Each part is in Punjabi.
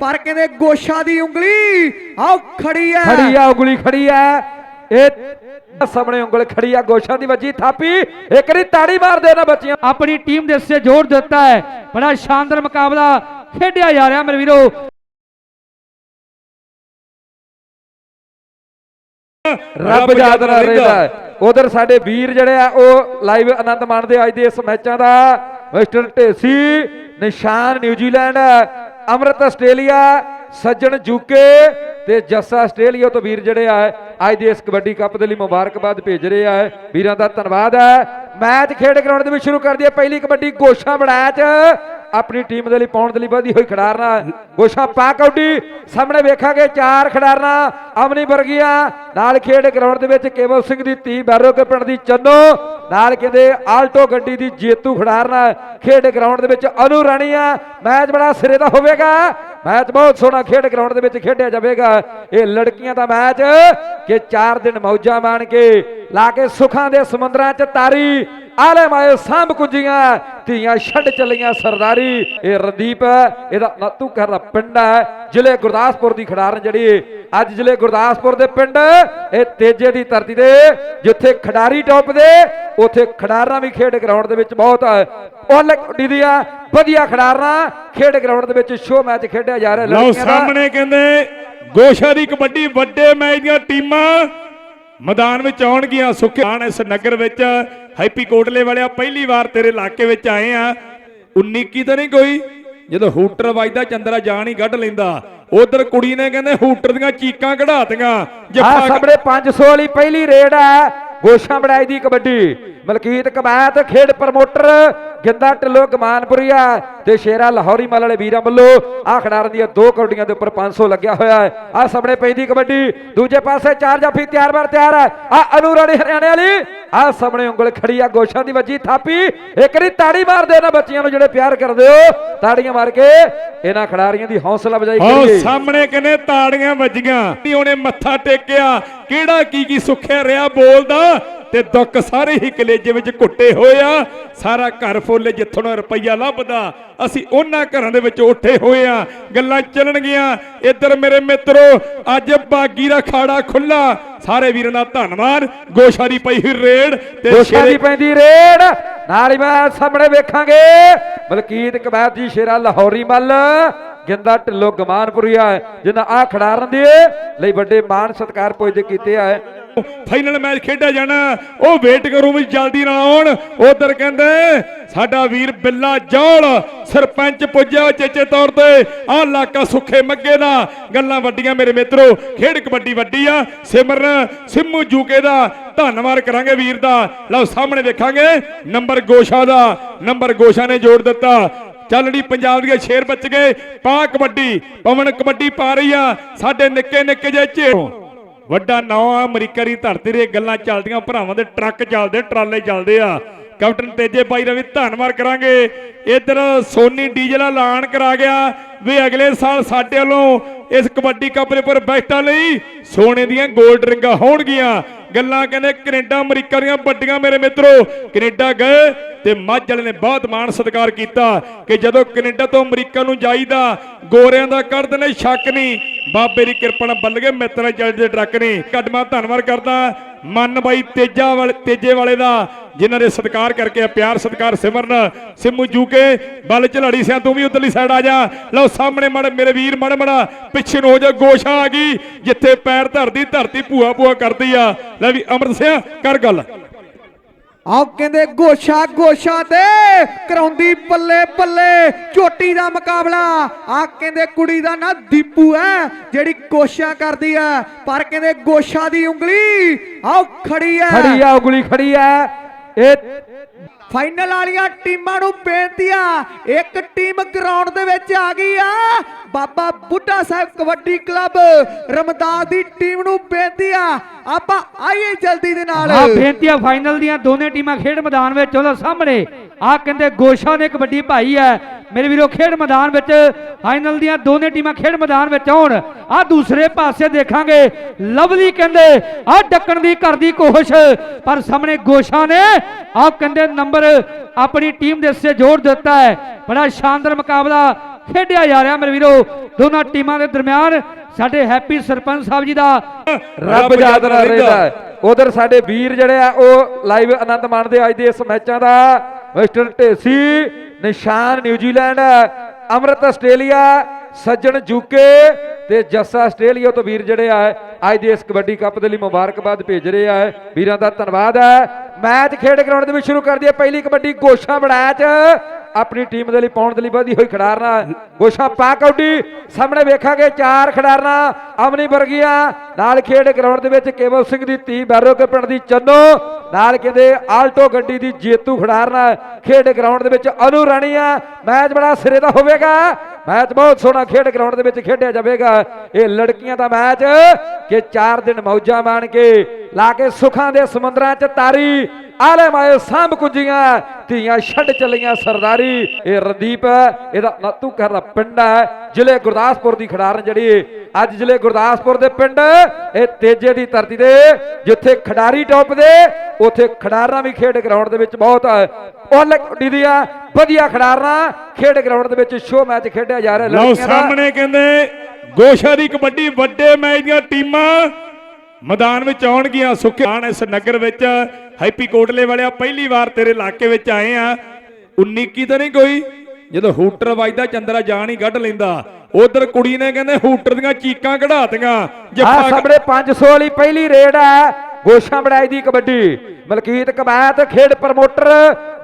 ਪਰ ਕਹਿੰਦੇ ਗੋਸ਼ਾ ਦੀ ਉਂਗਲੀ ਆਓ ਖੜੀ ਐ। ਖੜੀ ਆ ਉਂਗਲੀ ਖੜੀ ਆ ਇਹ ਸਾਹਮਣੇ ਉਂਗਲ ਖੜੀ ਆ ਗੋਸ਼ਾ ਦੀ ਵੱਜੀ ਥਾਪੀ। ਇੱਕ ਰੀ ਤਾੜੀ ਮਾਰ ਦੇ ਨਾ ਬੱਚਿਆਂ ਆਪਣੀ ਟੀਮ ਦੇ ਸੇ ਜ਼ੋਰ ਦਿੱਤਾ ਹੈ ਬੜਾ ਸ਼ਾਨਦਾਰ ਮੁਕਾਬਲਾ ਖੇਡਿਆ ਜਾ ਰਿਹਾ ਮੇਰੇ ਵੀਰੋ ਰੱਬ ਯਾਦ ਨਾ ਰਹਿੰਦਾ। ਉਧਰ ਸਾਡੇ ਵੀਰ ਜਿਹੜੇ ਆ ਉਹ ਲਾਈਵ ਆਨੰਦ ਮਾਣਦੇ ਅੱਜ ਦੇ ਇਸ ਮੈਚਾਂ ਦਾ। ਮਿਸਟਰ ਢੇਸੀ ਨਿਸ਼ਾਨ ਨਿਊਜ਼ੀਲੈਂਡ ਅਮਰਤ ਆਸਟ੍ਰੇਲੀਆ, ਸੱਜਣ ਯੂਕੇ ਤੇ ਜੱਸਾ ਆਸਟ੍ਰੇਲੀਆ ਤੋਂ ਵੀਰ ਜਿਹੜੇ ਆ, ਅੱਜ ਦੇ ਇਸ ਕਬੱਡੀ ਕੱਪ ਦੇ ਲਈ ਮੁਬਾਰਕਬਾਦ ਭੇਜ ਰਹੇ ਆ। ਵੀਰਾਂ ਦਾ ਧੰਨਵਾਦ ਹੈ। ਮੈਚ ਖੇਡ ਗਰਾਊਂਡ ਦੇ ਵਿੱਚ ਸ਼ੁਰੂ ਕਰ ਦਈਏ। ਪਹਿਲੀ ਕਬੱਡੀ ਗੋਸ਼ਾ ਬੜੈਚ ਆਪਣੀ ਟੀਮ ਦੇ ਲਈ ਪਾਉਣ ਦੇ ਲਈ ਵਧੀ ਹੋਈ ਖਿਡਾਰਨਾ। ਗੋਸ਼ਾ ਪਾ ਕੌਡੀ ਸਾਹਮਣੇ ਵੇਖਾਂਗੇ ਚਾਰ ਖਿਡਾਰਨਾ। ਅਮਨੀ ਵਰਗੀਆਂ। ਨਾਲ ਖੇਡ ਗਰਾਊਂਡ ਦੇ ਵਿੱਚ ਕੇਵਲ ਸਿੰਘ ਦੀ ਧੀ ਬੈਰੋ ਕੇ ਪਿੰਡ ਦੀ ਚੰਨੋ। ਨਾਲ ਕਹਿੰਦੇ ਆਲਟੋ ਗੱਡੀ ਦੀ ਜੇਤੂ ਖਿਡਾਰਨਾ। ਖੇਡ ਗਰਾਊਂਡ ਦੇ ਵਿੱਚ ਅਨੂ ਰਾਣੀਆ। ਮੈਚ ਬੜਾ ਸਿਰੇ ਦਾ ਹੋਵੇਗਾ। ਮੈਚ ਬਹੁਤ ਸੋਹਣਾ ਖੇਡ ਗਰਾਊਂਡ ਦੇ ਵਿੱਚ ਖੇਡਿਆ ਜਾਵੇਗਾ। ਇਹ ਲੜਕੀਆਂ ਦਾ ਮੈਚ। ਕਿ 4 ਦਿਨ ਮੌਜਾਂ ਮਾਣ ਕੇ ਲਾ ਕੇ ਸੁਖਾਂ ਦੇ ਸਮੁੰਦਰਾਂ 'ਚ ਤਾਰੀ ਆਲੇ ਮਾਏ ਸਾਂਭ ਕੁੰਜੀਆਂ ਧੀਆਂ ਛੱਡ ਚੱਲੀਆਂ ਸਰਦਾਰੀ ਇਹ ਰਣਦੀਪ ਹੈ ਇਹਦਾ ਨਾਤੂ ਘਰ ਦਾ ਪਿੰਡ ਹੈ ਜ਼ਿਲ੍ਹੇ ਗੁਰਦਾਸਪੁਰ ਦੀ ਖਿਡਾਰਨ ਜਿਹੜੀ ਅੱਜ ਜ਼ਿਲ੍ਹੇ ਗੁਰਦਾਸਪੁਰ ਦੇ ਪਿੰਡ ਇਹ ਤੇਜੇ ਦੀ ਧਰਤੀ ਦੇ ਜਿੱਥੇ ਖਿਡਾਰੀ ਟੌਪ ਦੇ ਉੱਥੇ ਖਿਡਾਰਨਾ ਵੀ ਖੇਡ ਗਰਾਊਂਡ ਦੇ ਵਿੱਚ ਬਹੁਤ ਕੁੱਡੀ ਦੀਆਂ ਵਧੀਆ ਖਿਡਾਰਨਾ ਖੇਡ ਗਰਾਊਂਡ ਦੇ ਵਿੱਚ ਸ਼ੋ ਮੈਚ ਖੇਡਿਆ ਜਾ ਰਿਹਾ ਲਓ। ਸਾਹਮਣੇ ਕਹਿੰਦੇ ਗੋਸ਼ਾ ਦੀ ਕਬੱਡੀ ਵੱਡੇ ਮੈਚ ਦੀਆਂ ਟੀਮਾਂ ਮੈਦਾਨ ਵਿੱਚ ਆਉਣਗੀਆਂ। ਸੁਖਾਨ ਇਸ ਨਗਰ ਵਿੱਚ ਹੈਪੀ ਕੋਟਲੇ ਵਾਲਿਆ ਪਹਿਲੀ ਵਾਰ ਤੇਰੇ ਇਲਾਕੇ ਵਿੱਚ ਆਏ ਆ। 19 ਕੀ ਤਾਂ ਨਹੀਂ ਕੋਈ? ਜਦੋਂ ਹੂਟਰ ਵੱਜਦਾ ਚੰਦਰਾ ਜਾਨ ਹੀ ਕੱਢ ਲੈਂਦਾ। ਉਧਰ ਕੁੜੀ ਨੇ ਕਹਿੰਦੇ ਹੂਟਰ ਦੀਆਂ ਚੀਕਾਂ ਕਢਾਤੀਆਂ ਜੱਫਾ ਸਾਹਮਣੇ 500 ਵਾਲੀ ਪਹਿਲੀ ਰੇਡ ਹੈ ਗੋਸ਼ਾ ਬੜਾਈ ਦੀ ਕਬੱਡੀ। ਮਲਕੀਤ ਕਬੈਤ ਖੇਡ ਪ੍ਰਮੋਟਰ ਗਿੰਦਾ ਢਿੱਲੋਂ ਗਮਾਨਪੁਰੀਆ ਤੇ ਸ਼ੇਰਾ ਲਾਹੌਰੀ ਮੱਲ ਵਾਲੇ ਵੀਰਾਂ ਵੱਲੋਂ ਆ ਖਿਡਾਰਨ ਦੀਆਂ ਦੋ ਕਬੱਡੀਆਂ ਦੇ ਉੱਪਰ 500 ਲੱਗਿਆ ਹੋਇਆ ਹੈ। ਆ ਸਾਹਮਣੇ ਪੈਂਦੀ ਕਬੱਡੀ ਦੂਜੇ ਪਾਸੇ ਚਾਰ ਜਾਫੀ ਤਿਆਰ ਬਾਰ ਤਿਆਰ ਹੈ। ਆ ਅਨੂਰਾਣੀ ਹਰਿਆਣੇ ਵਾਲੀ ਆ ਸਾਹਮਣੇ ਉਂਗਲ ਖੜੀ ਆ ਗੋਸ਼ਾ ਦੀ ਵੱਜੀ ਥਾਪੀ। ਇੱਕ ਰੀ ਤਾੜੀ ਮਾਰ ਦੇ ਨਾ ਬੱਚਿਆਂ ਨੂੰ ਜਿਹੜੇ ਪਿਆਰ ਕਰਦੇ ਹੋ ਤਾੜੀਆਂ ਮਾਰ ਕੇ ਇਹਨਾਂ ਖਿਡਾਰੀਆਂ ਦੀ ਹੌਸਲਾ ਵਜਾਈ ਆਓ ਕਰੀਏ। ਸਾਹਮਣੇ ਕਹਿੰਦੇ ਤਾੜੀਆਂ ਵੱਜੀਆਂ। ਉਹਨੇ ਮੱਥਾ ਟੇਕਿਆ। ਕਿਹੜਾ ਕੀ ਕੀ ਸੁੱਖਿਆ ਰਿਹਾ ਬੋਲਦਾ ਤੇ ਦੁੱਖ ਸਾਰੇ ਹੀ ਕਲੇਜੇ ਵਿੱਚ ਘੁੱਟੇ ਹੋਏ ਆ। ਸਾਰਾ ਘਰ ਫੁੱਲ ਜਿੱਥੋਂ ਰੁਪਈਆ ਲੱਭਦਾ ਅਸੀਂ ਉਹਨਾਂ ਘਰਾਂ ਦੇ ਵਿੱਚ ਉੱਠੇ ਹੋਏ ਆ। ਗੱਲਾਂ ਚੱਲਣਗੀਆਂ। ਇੱਧਰ ਮੇਰੇ ਮਿੱਤਰੋ ਅੱਜ ਬਾਗੀ ਦਾ ਖਾੜਾ ਖੁੱਲਾ ਸਾਰੇ ਵੀਰਾਂ ਦਾ ਧੰਨਵਾਦ। ਗੋਸ਼ਾ ਦੀ ਪਈ ਹੋਈ ਰੇਡ ਤੇ ਦੋਸ਼ਾਂ ਸ਼ੇਰੇ- ਦੀ ਪੈਂਦੀ ਰੇਡ ਨਾਲ ਹੀ ਮੈਂ ਸਾਹਮਣੇ ਵੇਖਾਂਗੇ ਮਲਕੀਤ ਕਬੈਤ ਜੀ ਸ਼ੇਰਾ ਲਾਹੌਰੀ ਮੱਲ ਗਿੰਦਾ ਢਿੱਲੋਂ ਗਮਾਨਪੁਰੀਆ ਜਿਨ੍ਹਾਂ ਆ ਖਿਡਾਰਨ ਦੇ ਲਈ ਵੱਡੇ ਮਾਣ ਸਤਿਕਾਰ ਪੁੱਜਦੇ ਕੀਤੇ ਆ। ਫਾਈਨਲ ਮੈਚ ਖੇਡਿਆ ਜਾਣਾ। ਉਹ ਵੇਟ ਕਰੂ ਵੀ ਜਲਦੀ ਨਾਲ ਆਉਣ। ਉਧਰ ਕਹਿੰਦੇ, ਸਾਡਾ ਵੀਰ ਬਿੱਲਾ ਜੌਲ ਸਰਪੰਚ ਪੁੱਜਿਆ ਚੇਚੇ ਤੌਰ ਤੇ। ਆਹ ਇਲਾਕਾ ਸੁੱਖੇ ਮੱਗੇ ਦਾ। ਗੱਲਾਂ ਵੱਡੀਆਂ ਮੇਰੇ ਮਿੱਤਰੋ, ਖੇਡ ਕਬੱਡੀ ਵੱਡੀ ਆ। ਸਿਮਰਨ, ਸਿੰਮੂ ਜੂਕੇ ਦਾ। ਧੰਨਵਾਦ ਕਰਾਂਗੇ ਵੀਰ ਦਾ। ਲਓ, ਸਾਹਮਣੇ ਦੇਖਾਂਗੇ ਨੰਬਰ ਗੋਸ਼ਾ ਦਾ। ਨੰਬਰ ਗੋਸ਼ਾ ਨੇ ਜੋੜ ਦਿੱਤਾ। ਚੱਲੜੀ ਪੰਜਾਬ ਦੀਆਂ ਸ਼ੇਰ ਬਚ ਗਏ, ਪਾ ਕਬੱਡੀ, ਪਵਨ ਕਬੱਡੀ ਪਾ ਰਹੀ ਆ। ਸਾਡੇ ਨਿੱਕੇ ਨਿੱਕੇ ਜਿਹੇ ਝੇ ਵੱਡਾ ਨਾਂ ਆ, ਅਮਰੀਕਾ ਦੀ ਧਰਤੀ ਤੇ ਗੱਲਾਂ ਚੱਲਦੀਆਂ, ਭਰਾਵਾਂ ਦੇ ਟਰੱਕ ਚੱਲਦੇ, ਟਰਾਲੇ ਚੱਲਦੇ ਆ। ਕੈਪਟਨ ਤੇਜੇ ਭਾਈ ਦਾ ਵੀ ਧੰਨਵਾਦ ਕਰਾਂਗੇ। ਇਧਰ ਸੋਨੀ ਡੀਜ਼ਲ ਐਲਾਨ ਕਰਾ ਗਿਆ। ਵੀ ਅਗਲੇ ਸਾਲ ਸਾਡੇ ਵੱਲੋਂ ਇਸ ਕਬੱਡੀ ਕੱਪ ਦੇ ਉੱਪਰ ਬੈਠਾ ਲਈ ਸੋਨੇ ਦੀਆਂ 골ਡ ਰਿੰਗਾਂ ਹੋਣਗੀਆਂ। ਗੱਲਾਂ ਕਹਿੰਦੇ, ਕੈਨੇਡਾ, ਅਮਰੀਕਾ ਦੀਆਂ ਵੱਡੀਆਂ ਮੇਰੇ ਮਿੱਤਰੋ, ਕੈਨੇਡਾ ਗਏ ਤੇ ਮੱਝ ਵਾਲੇ ਨੇ ਬਹੁਤ ਮਾਣ ਸਤਿਕਾਰ ਕੀਤਾ ਕਿ ਜਦੋਂ ਕੈਨੇਡਾ ਤੋਂ ਅਮਰੀਕਾ ਨੂੰ ਜਾਈਦਾ, ਗੋਰਿਆਂ ਦਾ ਕਰਦੇ ਨੇ ਸ਼ੱਕ ਨਹੀਂ, ਬਾਬੇ ਦੀ ਕਿਰਪਾ ਨਾਲ ਬੱਲ ਗਏ, ਮਿੱਤਰਾਂ ਚੱਲਦੇ ਟਰੱਕ ਨੇ। ਕੱਡਮਾ ਧੰਨਵਾਦ ਕਰਦਾ, ਮਨ ਬਾਈ ਤੇਜਾ ਵਾਲੇ, ਤੇਜੇ ਵਾਲੇ ਦਾ ਜਿਨ੍ਹਾਂ ਦੇ ਸਤਿਕਾਰ ਕਰਕੇ ਆ, ਪਿਆਰ ਸਤਿਕਾਰ ਸਿਮਰਨ ਸਿੰਮੂ ਜੂਕੇ ਬਲ ਝਲਾੜੀ ਸਿਆ ਤੂੰ ਵੀ ਉਧਰਲੀ ਸਾਈਡ ਆ ਜਾ। ਲਓ ਸਾਹਮਣੇ ਮੜ ਮੇਰੇ ਵੀਰ ਮੜ ਮੜਾ ਪਿੱਛੇ ਨੂੰ ਹੋ ਜਾ ਗੋਸ਼ਾ ਆ ਗਈ ਜਿੱਥੇ ਪੈਰ ਧਰਦੀ ਧਰਤੀ ਭੂਆ ਭੂਆ ਕਰਦੀ ਆ। ਲੈ ਵੀ ਅਮਰਤ ਸਿਆ ਕਰ ਗੱਲ। ਆਓ ਕਹਿੰਦੇ ਗੋਸ਼ਾ ਗੋਸ਼ਾ ਤੇ ਕਰਾਉਂਦੀ ਬੱਲੇ ਬੱਲੇ ਚੋਟੀ ਦਾ ਮੁਕਾਬਲਾ। ਆ ਕਹਿੰਦੇ ਕੁੜੀ ਦਾ ਨਾਂ ਦੀਪੂ ਹੈ ਜਿਹੜੀ ਕੋਸ਼ਾ ਕਰਦੀ ਹੈ ਪਰ ਕਹਿੰਦੇ ਗੋਸ਼ਾ ਦੀ ਉਂਗਲੀ ਆਓ ਖੜੀ ਹੈ। ਖੜੀ ਆ ਉਂਗਲੀ ਖੜੀ ਆ ਇਹ ਫਾਈਨਲ ਵਾਲੀਆਂ ਟੀਮਾਂ ਨੂੰ ਬੇਨਤੀ ਆ, ਇੱਕ ਟੀਮ ਗਰਾਊਂਡ ਦੇ ਵਿੱਚ ਆ ਗਈ ਆ। ਬਾਬਾ ਬੁੱਢਾ ਸਾਹਿਬ ਕਬੱਡੀ ਕਲੱਬ ਰਮਦਾਸ ਦੀ ਟੀਮ ਨੂੰ ਬੇਨਤੀ ਆ ਆਪਾਂ ਆਈਏ ਜਲਦੀ ਦੇ ਨਾਲ। ਆ ਬੇਨਤੀਆਂ ਫਾਈਨਲ ਦੀਆਂ ਦੋਨੇ ਟੀਮਾਂ ਖੇਡ ਮੈਦਾਨ ਵਿੱਚ, ਉਹਦਾ ਸਾਹਮਣੇ ਆ ਕਹਿੰਦੇ ਗੋਸ਼ਾ ਨੇ ਕਬੱਡੀ ਭਾਈ ਹੈ। ਮੇਰੇ ਵੀਰੋ, ਖੇਡ ਮੈਦਾਨ ਵਿੱਚ ਫਾਈਨਲ ਦੀਆਂ ਦੋਨੇ ਟੀਮਾਂ ਖੇਡ ਮੈਦਾਨ ਵਿੱਚ ਆਉਣ। ਆ ਦੂਸਰੇ ਪਾਸੇ ਦੇਖਾਂਗੇ। ਲਵਲੀ ਕਹਿੰਦੇ ਆ ਡੱਕਣ ਦੀ ਕਰਦੀ ਕੋਸ਼ਿਸ਼, ਪਰ ਸਾਹਮਣੇ ਗੋਸ਼ਾ ਨੇ ਆ ਕਹਿੰਦੇ ਨੰਬਰ ਆਪਣੀ ਟੀਮ ਦੇ ਸੇ ਜੋੜ ਦਿੱਤਾ ਹੈ। ਬੜਾ ਸ਼ਾਨਦਾਰ ਮੁਕਾਬਲਾ ਖੇਡਿਆ ਜਾ ਰਿਹਾ ਮੇਰੇ ਵੀਰੋ, ਦੋਨਾਂ ਟੀਮਾਂ ਦੇ ਦਰਮਿਆਨ। ਸਾਡੇ ਹੈਪੀ ਸਰਪੰਚ ਸਾਹਿਬ ਜੀ ਦਾ ਰੱਬ ਯਾਦ ਨਾ ਰਹਿੰਦਾ। ਉਧਰ ਸਾਡੇ ਵੀਰ ਜਿਹੜੇ ਆ ਉਹ ਲਾਈਵ ਆਨੰਦ ਮਾਣਦੇ ਅੱਜ ਦੇ ਇਸ ਮੈਚਾਂ ਦਾ। ਮਿਸਟਰ ਢੇਸੀ ਨਿਸ਼ਾਨ ਨਿਊਜ਼ੀਲੈਂਡ ਅਮਰਤ ਆਸਟ੍ਰੇਲੀਆ ਸੱਜਣ ਜੂਕੇ ਤੇ ਜੱਸਾ ਆਸਟ੍ਰੇਲੀਆ ਤੋਂ ਵੀਰ ਜਿਹੜੇ ਆ ਅੱਜ ਦੇ ਇਸ ਕਬੱਡੀ ਕੱਪ ਦੇ ਲਈ ਮੁਬਾਰਕਬਾਦ ਭੇਜ ਰਹੇ ਆ। ਵੀਰਾਂ ਦਾ ਧੰਨਵਾਦ ਹੈ। ਮੈਚ ਖੇਡ ਗਰਾਊਂਡ ਦੇ ਵਿੱਚ ਸ਼ੁਰੂ ਕਰ ਦਈਏ। ਪਹਿਲੀ ਕਬੱਡੀ ਗੋਸ਼ਾ ਬੜਾਚ ਆਪਣੀ ਟੀਮ ਦੇ ਲਈ ਪਾਉਣ ਦੇ ਲਈ ਵਧੀ ਹੋਈ ਖਿਡਾਰਨਾ। ਗੋਸ਼ਾ ਪਾ ਕੌਡੀ ਸਾਹਮਣੇ ਵੇਖਾਂਗੇ ਚਾਰ ਖਿਡਾਰਨਾ। ਅਮਨੀ ਵਰਗੀਆਂ ਨਾਲ ਖੇਡ ਗਰਾਊਂਡ ਦੇ ਵਿੱਚ ਕੇਵਲ ਸਿੰਘ ਦੀ ਧੀ ਬੈਰੋ ਕੇ ਪਿੰਡ ਦੀ ਚੰਨੋ। ਨਾਲ ਕਹਿੰਦੇ, ਆਲਟੋ ਗੱਡੀ ਦੀ ਜੇਤੂ ਖਿਡਾਰਨਾ ਖੇਡ ਗਰਾਊਂਡ ਦੇ ਵਿੱਚ ਅਨੂ ਰਾਣੀਆ ਮੈਚ ਬੜਾ ਸਿਰੇ ਦਾ ਹੋਵੇਗਾ। ਮੈਚ ਬਹੁਤ ਸੋਹਣਾ ਖੇਡ ਗਰਾਊਂਡ ਦੇ ਵਿੱਚ ਖੇਡਿਆ ਜਾਵੇਗਾ। ਇਹ ਲੜਕੀਆਂ ਦਾ ਮੈਚ ਕਿ 4 ਦਿਨ ਮੌਜਾਂ ਮਾਣ ਕੇ ਲਾ ਕੇ ਸੁਖਾਂ ਦੇ ਸਮੁੰਦਰਾਂ 'ਚ ਤਾਰੀ ਆਲੇ ਮਾਏ ਸਾਂਭ ਕੁੰਜੀਆਂ, ਧੀਆਂ ਛੱਡ ਚੱਲੀਆਂ ਸਰਦਾਰੀ। ਇਹ ਰਦੀਪ ਇਹਦਾ ਨਾਤੂ ਘਰ ਦਾ ਪਿੰਡ ਹੈ। ਜ਼ਿਲ੍ਹੇ ਗੁਰਦਾਸਪੁਰ ਦੀ ਖਿਡਾਰਨ ਜਿਹੜੀ ਅੱਜ ਜ਼ਿਲ੍ਹੇ ਗੁਰਦਾਸਪੁਰ ਦੇ ਪਿੰਡ ਇਹ ਤੇਜੇ ਦੀ ਧਰਤੀ ਦੇ ਜਿੱਥੇ ਖਿਡਾਰੀ ਟੌਪ ਦੇ ਉੱਥੇ ਖਿਡਾਰਾਂ ਵੀ ਖੇਡ ਗਰਾਊਂਡ ਦੇ ਵਿੱਚ ਬਹੁਤ ਉਹਲੇ ਕੁੱਡੀ ਦੀਆਂ ਵਧੀਆ ਖਿਡਾਰਾਂ ਖੇਡ ਗਰਾਊਂਡ ਦੇ ਵਿੱਚ ਸ਼ੋ ਮੈਚ ਖੇਡਿਆ ਜਾ ਰਿਹਾ। ਲਓ ਦਾ ਸਾਹਮਣੇ ਕਹਿੰਦੇ ਗੋਸ਼ਾ ਦੀ ਕਬੱਡੀ ਵੱਡੇ ਮੈਚ ਦੀਆਂ ਟੀਮਾਂ ਮੈਦਾਨ ਵਿੱਚ ਆਉਣਗੀਆਂ। ਸੁਖਾਨ ਇਸ ਨਗਰ ਵਿੱਚ ਹੈਪੀ ਕੋਟਲੇ ਵਾਲਿਆ ਪਹਿਲੀ ਵਾਰ ਤੇਰੇ ਇਲਾਕੇ ਵਿੱਚ ਆਏ ਆ। 19 ਕੀ ਤਾਂ ਨਹੀਂ ਕੋਈ? ਜਦੋਂ ਹੂਟਰ ਵੱਜਦਾ ਚੰਦਰਾ ਜਾਨ ਹੀ ਕੱਢ ਲੈਂਦਾ। ਉਧਰ ਕੁੜੀ ਨੇ ਕਹਿੰਦੇ ਹੂਟਰ ਦੀਆਂ ਚੀਕਾਂ ਕਢਾਤੀਆਂ। ਆ ਜੱਫਾ ਸਾਹਮਣੇ 500 ਵਾਲੀ ਪਹਿਲੀ ਰੇਡ ਹੈ। ਗੋਸ਼ਾ ਬੜਾਈ ਦੀ ਕਬੱਡੀ। ਮਲਕੀਤ ਕਬਾਇਤ ਖੇਡ ਪ੍ਰਮੋਟਰ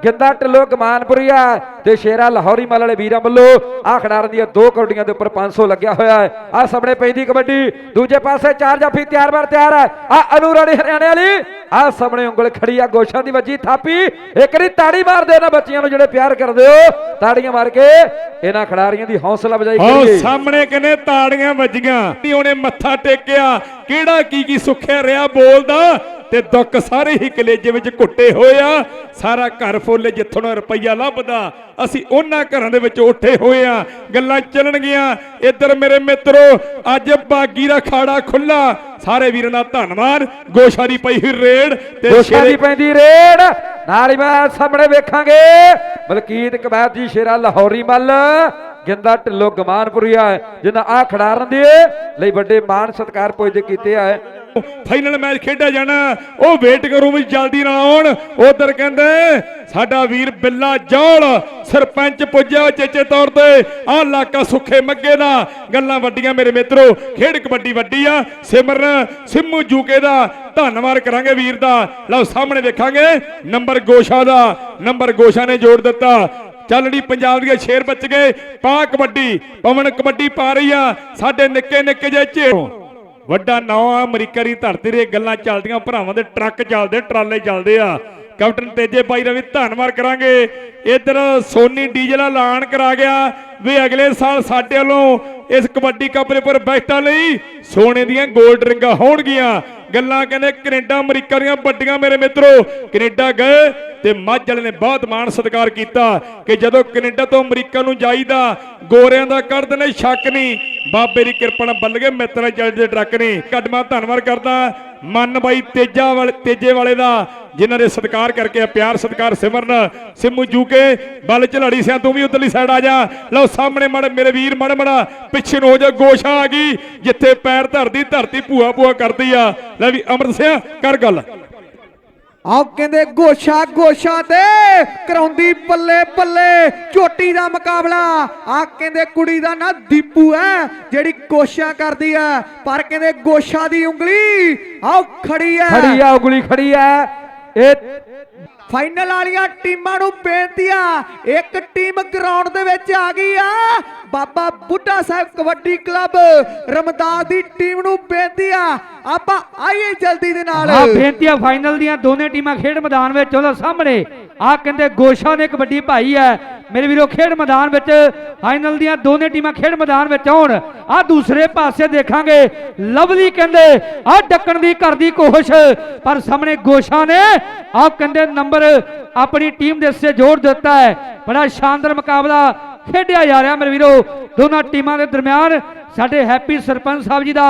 ਗਿੰਦਾ ਢਿੱਲੋਂ ਗਮਾਨਪੁਰੀਆ ਤੇ ਸ਼ੇਰਾ ਲਾਹੌਰੀ ਮੱਲ ਵਾਲੇ ਵੀਰਾਂ ਵੱਲੋਂ ਆ ਖਿਡਾਰਨ ਦੀਆਂ ਦੋ ਕੌਡੀਆਂ ਦੇ ਉੱਪਰ 500 ਲੱਗਿਆ ਹੋਇਆ ਹੈ। ਆ ਸਾਹਮਣੇ ਪੈਂਦੀ ਕਬੱਡੀ। ਦੂਜੇ ਪਾਸੇ ਚਾਰ ਜਾਫੀ ਤਿਆਰ ਬਾਰ ਤਿਆਰ ਹੈ। ਆ ਅਨੂਰਾਣੀ ਹਰਿਆਣੇ ਵਾਲੀ ਆ ਸਾਹਮਣੇ ਉਂਗਲ ਖੜੀ ਆ ਗੋਸ਼ਾ ਦੀ ਵੱਜੀ ਥਾਪੀ। ਇੱਕ ਰੀ ਤਾੜੀ ਮਾਰ ਦੇ ਇਹਨਾਂ ਬੱਚਿਆਂ ਨੂੰ ਜਿਹੜੇ ਪਿਆਰ ਕਰਦੇ ਹੋ। ਤਾੜੀਆਂ ਮਾਰ ਕੇ ਇਹਨਾਂ ਖਿਡਾਰੀਆਂ ਦੀ ਹੌਸਲਾ ਵਜਾਈ ਆਹ ਕਰੀਏ। ਸਾਹਮਣੇ ਕਹਿੰਦੇ ਤਾੜੀਆਂ ਵੱਜੀਆਂ। ਨੀ ਉਹਨੇ ਮੱਥਾ ਟੇਕਿਆ। ਕਿਹੜਾ ਕੀ ਕੀ ਸੁੱਖਿਆ ਰਿਹਾ ਬੋਲਦਾ ਤੇ ਦੁੱਖ ਸਾਰੇ ਹੀ ਕਲੇਜੇ ਵਿੱਚ ਘੁੱਟੇ ਹੋਏ ਆ। ਸਾਰਾ ਘਰ ਫੁੱਲੇ ਜਿੱਥੋਂ ਰੁਪਈਆ ਲੱਭਦਾ। ਅਸੀਂ ਉਹਨਾਂ ਘਰਾਂ ਦੇ ਵਿੱਚ ਉੱਠੇ ਹੋਏ ਆ। ਗੱਲਾਂ ਚੱਲਣਗੀਆਂ। ਇੱਧਰ ਮੇਰੇ ਮਿੱਤਰੋ ਅੱਜ ਬਾਗੀ ਦਾ ਖਾੜਾ ਖੁੱਲਾ ਸਾਰੇ ਵੀਰਾਂ ਦਾ ਧੰਨਵਾਦ। ਗੋਸ਼ਾ ਦੀ ਪਈ ਹੋਈ ਰੇਡ ਤੇ ਗੋਸ਼ਾ ਸ਼ੇਰੇ- ਦੀ ਪੈਂਦੀ ਰੇਡ ਨਾਲ ਹੀ ਮੈਂ ਸਾਹਮਣੇ ਵੇਖਾਂਗੇ ਮਲਕੀਤ ਕਬੈਤ ਜੀ ਸ਼ੇਰਾ ਲਾਹੌਰੀ ਮੱਲ ਗਿੰਦਾ ਢਿੱਲੋਂ ਗਮਾਨਪੁਰੀਆ ਜਿਨ੍ਹਾਂ ਆ ਖਿਡਾਰਨ ਦੇ ਲਈ ਵੱਡੇ ਮਾਣ ਸਤਿਕਾਰ ਪੁੱਜਦੇ ਕੀਤੇ ਆ। ਫਾਈਨਲ ਮੈਚ ਖੇਡਿਆ ਜਾਣਾ, ਉਹ ਵੇਟ ਕਰੂ ਵੀ ਜਲਦੀ ਨਾਲ ਆਉਣ। ਉਧਰ ਕਹਿੰਦੇ, ਸਾਡਾ ਵੀਰ ਬਿੱਲਾ ਜੌਲ, ਸਰਪੰਚ ਪੁੱਜਿਆ ਚੇਚੇ ਤੌਰ ਤੇ। ਆਹ ਇਲਾਕਾ ਸੁੱਖੇ ਮੱਗੇ ਦਾ, ਗੱਲਾਂ ਵੱਡੀਆਂ ਮੇਰੇ ਮਿੱਤਰੋ। ਖੇਡ ਕਬੱਡੀ ਵੱਡੀ ਆ, ਸਿਮਰਨ ਸਿੰਮੂ ਜੂਕੇ ਦਾ। ਧੰਨਵਾਦ ਕਰਾਂਗੇ ਵੀਰ ਦਾ। ਲਓ, ਸਾਹਮਣੇ ਵੇਖਾਂਗੇ, ਨੰਬਰ ਗੋਸ਼ਾ ਦਾ। ਨੰਬਰ ਗੋਸ਼ਾ ਨੇ ਜੋੜ ਦਿੱਤਾ। ਚੱਲੜੀ ਪੰਜਾਬ ਦੀਆਂ ਸ਼ੇਰ ਬਚ ਗਏ। ਪਾ ਕਬੱਡੀ, ਪਵਨ ਕਬੱਡੀ ਪਾ ਰਹੀ ਆ। ਸਾਡੇ ਨਿੱਕੇ ਨਿੱਕੇ ਜਿਹੇ ਝੇ ਵੱਡਾ ਨਾਂ ਆ, ਅਮਰੀਕਾ ਦੀ ਧਰਤੀ ਦੇ ਗੱਲਾਂ ਚੱਲਦੀਆਂ। ਭਰਾਵਾਂ ਦੇ ਟਰੱਕ ਚੱਲਦੇ, ਟਰਾਲੇ ਚੱਲਦੇ ਆ। ਕੈਪਟਨ ਤੇਜੇ ਬਾਈ ਦਾ ਵੀ ਧੰਨਵਾਦ ਕਰਾਂਗੇ। ਇੱਧਰ ਸੋਨੀ ਡੀਜ਼ਲ ਐਲਾਨ ਕਰਾ ਗਿਆ ਵੀ ਅਗਲੇ ਸਾਲ ਸਾਡੇ ਵੱਲੋਂ ਇਸ ਕਬੱਡੀ ਕੱਪ ਦੇ ਉੱਪਰ ਬੈਠਾਂ ਲਈ ਸੋਨੇ ਦੀਆਂ 골ਡ ਰਿੰਗਾਂ ਹੋਣਗੀਆਂ। ਗੱਲਾਂ ਕਹਿੰਦੇ ਕੈਨੇਡਾ, ਅਮਰੀਕਾ ਦੀਆਂ ਵੱਡੀਆਂ ਮੇਰੇ ਮਿੱਤਰੋ। ਕੈਨੇਡਾ ਗਏ ਤੇ ਮੱਝ ਨੇ ਬਹੁਤ ਮਾਣ ਸਤਿਕਾਰ ਕੀਤਾ ਕਿ ਜਦੋਂ ਕੈਨੇਡਾ ਤੋਂ ਅਮਰੀਕਾ ਨੂੰ ਜਾਈਦਾ, ਗੋਰਿਆਂ ਦਾ ਕਰਦੇ ਨੇ ਸ਼ੱਕ ਨਹੀਂ। ਬਾਬੇ ਦੀ ਕਿਰਪਾ ਨਾਲ ਬੱਲ ਮਿੱਤਰਾਂ ਚੱਲਦੇ ਟਰੱਕ ਨੇ। ਕੱਡਮਾ ਧੰਨਵਾਦ ਕਰਦਾ, ਮਨ ਬਾਈ ਤੇਜਾ ਵਾਲੇ ਤੇਜੇ ਵਾਲੇ ਦਾ, ਜਿਨ੍ਹਾਂ ਦੇ ਸਤਿਕਾਰ ਕਰਕੇ ਪਿਆਰ, ਸਤਿਕਾਰ, ਸਿਮਰਨ। ਸਿੰਮੂ ਜੂਕੇ, ਬਲ ਝਲੜੀ ਸਿਆ, ਤੂੰ ਵੀ ਉਧਰਲੀ ਸਾਈਡ ਆ ਜਾ। ਲਓ ਸਾਹਮਣੇ ਮੜ ਮੇਰੇ ਵੀਰ ਮੜ ਮੜਾ, ਪਿੱਛੇ ਨੂੰ ਹੋ ਜਾ, ਗੋਸ਼ਾ ਆ ਗਈ, ਜਿੱਥੇ ਪੈਰ ਧਰਦੀ, ਧਰਤੀ ਭੂਆ ਭੂਆ ਕਰਦੀ ਆ। ਲੈ ਵੀ ਅਮਰਤ ਸਿਆ, ਕਰ ਗੱਲ। ਆਹ ਕਹਿੰਦੇ ਗੋਸ਼ਾ ਗੋਸ਼ਾ ਤੇ ਕਰਾਉਂਦੀ ਬੱਲੇ ਬੱਲੇ ਚੋਟੀ ਦਾ ਮੁਕਾਬਲਾ। ਆਹ ਕਹਿੰਦੇ ਕੁੜੀ ਦਾ ਨਾਂ ਦੀਪੂ ਹੈ, ਜਿਹੜੀ ਕੋਸ਼ਿਸ਼ਾਂ ਕਰਦੀ ਹੈ। ਪਰ ਕਹਿੰਦੇ ਗੋਸ਼ਾ ਦੀ ਉਂਗਲੀ, ਆਹ ਖੜੀ ਹੈ। ਖੜੀ ਆ ਉਗਲੀ ਖੜੀ ਹੈ। ਇਹ ਫਾਈਨਲ ਵਾਲੀਆਂ ਟੀਮਾਂ ਨੂੰ ਬੇਨਤੀ ਆ ਇੱਕ ਟੀਮ ਗਰਾਊਂਡ ਦੇ ਵਿੱਚ ਆ ਗਈ ਆ। ਬਾਬਾ ਬੁੱਢਾ ਸਾਹਿਬ ਕਬੱਡੀ ਕਲੱਬ ਰਮਦਾਸ ਦੀ ਟੀਮ ਨੂੰ ਬੇਨਤੀ ਆ ਆਪਾਂ ਆਈਏ ਜਲਦੀ ਦੇ ਨਾਲ। ਆ ਬੇਨਤੀਆਂ ਫਾਈਨਲ ਦੀਆਂ, ਦੋਨੇ ਟੀਮਾਂ ਖੇਡ ਮੈਦਾਨ ਵਿੱਚ, ਉਹਦੇ ਸਾਹਮਣੇ ਆ ਕਹਿੰਦੇ ਗੋਸ਼ਾ ਨੇ ਕਬੱਡੀ ਭਾਈ ਹੈ। ਮੇਰੇ ਵੀਰੋ, ਖੇਡ ਮੈਦਾਨ ਵਿੱਚ ਫਾਈਨਲ ਦੀਆਂ ਦੋਨੇ ਟੀਮਾਂ ਖੇਡ ਮੈਦਾਨ ਵਿੱਚ ਆਉਣ। ਆ ਦੂਸਰੇ ਪਾਸੇ ਦੇਖਾਂਗੇ। ਲਵਲੀ ਕਹਿੰਦੇ ਆ ਡੱਕਣ ਦੀ ਕਰਦੀ ਕੋਸ਼ਿਸ਼, ਪਰ ਸਾਹਮਣੇ ਗੋਸ਼ਾ ਨੇ ਆ ਕਹਿੰਦੇ ਨੰਬਰ ਆਪਣੀ ਟੀਮ ਦੇ ਹਿੱਸੇ ਜੋੜ ਦਿੱਤਾ ਹੈ। ਬੜਾ ਸ਼ਾਨਦਾਰ ਮੁਕਾਬਲਾ ਖੇਡਿਆ ਜਾ ਰਿਹਾ ਮੇਰੇ ਵੀਰੋ। ਦੋਨਾਂ ਟੀਮਾਂ ਦੇ ਦਰਮਿਆਨ ਸਾਡੇ ਹੈਪੀ ਸਰਪੰਚ ਸਾਹਿਬ ਜੀ ਦਾ।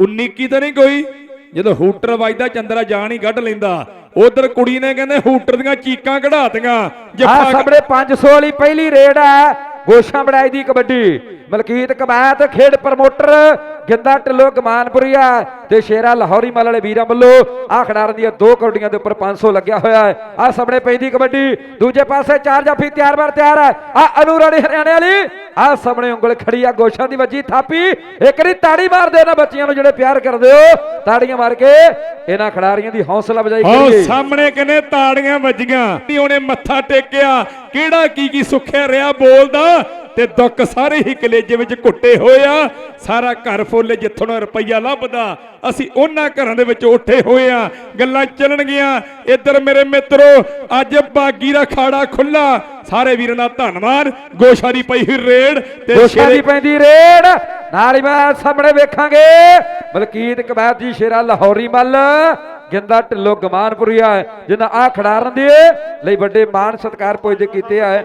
19 ਕੀ ਤਾਂ ਨਹੀਂ ਕੋਈ? ਜਦੋਂ ਹੂਟਰ ਵੱਜਦਾ ਚੰਦਰਾ ਜਾਨ ਹੀ ਕੱਢ ਲੈਂਦਾ। ਉਧਰ ਕੁੜੀ ਨੇ ਕਹਿੰਦੇ ਹੂਟਰ ਦੀਆਂ ਚੀਕਾਂ ਕਢਾਤੀਆਂ ਜੱਫਾ ਸਾਹਮਣੇ 500 ਵਾਲੀ ਪਹਿਲੀ ਰੇਡ ਹੈ ਗੋਸ਼ਾ ਬੜਾਈ ਦੀ ਕਬੱਡੀ। ਮਲਕੀਤ ਕਬੈਤ ਖੇਡ ਪ੍ਰਮੋਟਰ ਗਿੰਦਾ ਢਿੱਲੋਂ ਗਮਾਨਪੁਰੀਆ ਤੇ ਸ਼ੇਰਾ ਲਾਹੌਰੀ ਮੱਲ ਵਾਲੇ ਵੀਰਾਂ ਵੱਲੋਂ ਆ ਖਿਡਾਰਨ ਦੀਆਂ ਦੋ ਕਬੱਡੀਆਂ ਦੇ ਉੱਪਰ 500 ਲੱਗਿਆ ਹੋਇਆ ਹੈ। ਆ ਸਾਹਮਣੇ ਪੈਂਦੀ ਕਬੱਡੀ ਦੂਜੇ ਪਾਸੇ ਚਾਰ ਜਾਫੀ ਤਿਆਰ ਬਰ ਤਿਆਰ ਹੈ। ਆ ਅਨੂਰਾਣੀ ਹਰਿਆਣੇ ਵਾਲੀ ਆ ਸਾਹਮਣੇ ਉਂਗਲ ਖੜੀ ਆ ਗੋਸ਼ਾ ਦੀ ਵੱਜੀ ਥਾਪੀ ਇੱਕ ਰੀ ਤਾੜੀ ਮਾਰ ਦੇ ਇਹਨਾਂ ਬੱਚਿਆਂ ਨੂੰ ਜਿਹੜੇ ਪਿਆਰ ਕਰਦੇ ਹੋ ਤਾੜੀਆਂ ਮਾਰ ਕੇ ਇਹਨਾਂ ਖਿਡਾਰੀਆਂ ਦੀ ਹੌਸਲਾ ਵਜਾਈ ਕਰੀਏ। ਸਾਹਮਣੇ ਕਿਨੇ ਤਾੜੀਆਂ ਵੱਜੀਆਂ ਨੀ ਉਹਨੇ ਮੱਥਾ ਟੇਕਿਆ ਕਿਹੜਾ ਕੀ ਕੀ ਸੁੱਖਿਆ ਰਿਹਾ ਬੋਲਦਾ ਤੇ ਦੁੱਖ ਸਾਰੇ ਹੀ ਕਲੇਜੇ ਵਿੱਚ ਘੁੱਟੇ ਹੋਏ ਆ। ਸਾਰਾ ਘਰ ਫੁੱਲ ਜਿੱਥੋਂ ਰੁਪਈਆ ਲੱਭਦਾ। ਅਸੀਂ ਉਹਨਾਂ ਘਰਾਂ ਦੇ ਵਿੱਚ ਉੱਠੇ ਹੋਏ ਆ। ਗੱਲਾਂ ਚੱਲਣਗੀਆਂ। ਇੱਧਰ ਮੇਰੇ ਮਿੱਤਰੋ ਅੱਜ ਬਾਗੀ ਦਾ ਖਾੜਾ ਖੁੱਲਾ ਸਾਰੇ ਵੀਰਾਂ ਦਾ ਧੰਨਵਾਦ। ਗੋਸ਼ਾ ਦੀ ਪਈ ਹੋਈ ਰੇਡ ਤੇ ਗੋਸ਼ਾ ਸ਼ੇਰੇ- ਦੀ ਪੈਂਦੀ ਰੇਡ ਨਾਲ ਹੀ ਮੈਂ ਸਾਹਮਣੇ ਵੇਖਾਂਗੇ ਮਲਕੀਤ ਕਬੈਤ ਜੀ ਸ਼ੇਰਾ ਲਾਹੌਰੀ ਮੱਲ ਗਿੰਦਾ ਢਿੱਲੋਂ ਗਮਾਨਪੁਰੀਆ ਜਿਨ੍ਹਾਂ ਆ ਖਿਡਾਰਨ ਦੇ ਲਈ ਵੱਡੇ ਮਾਣ ਸਤਿਕਾਰ ਪੁੱਜਦੇ ਕੀਤੇ ਆ।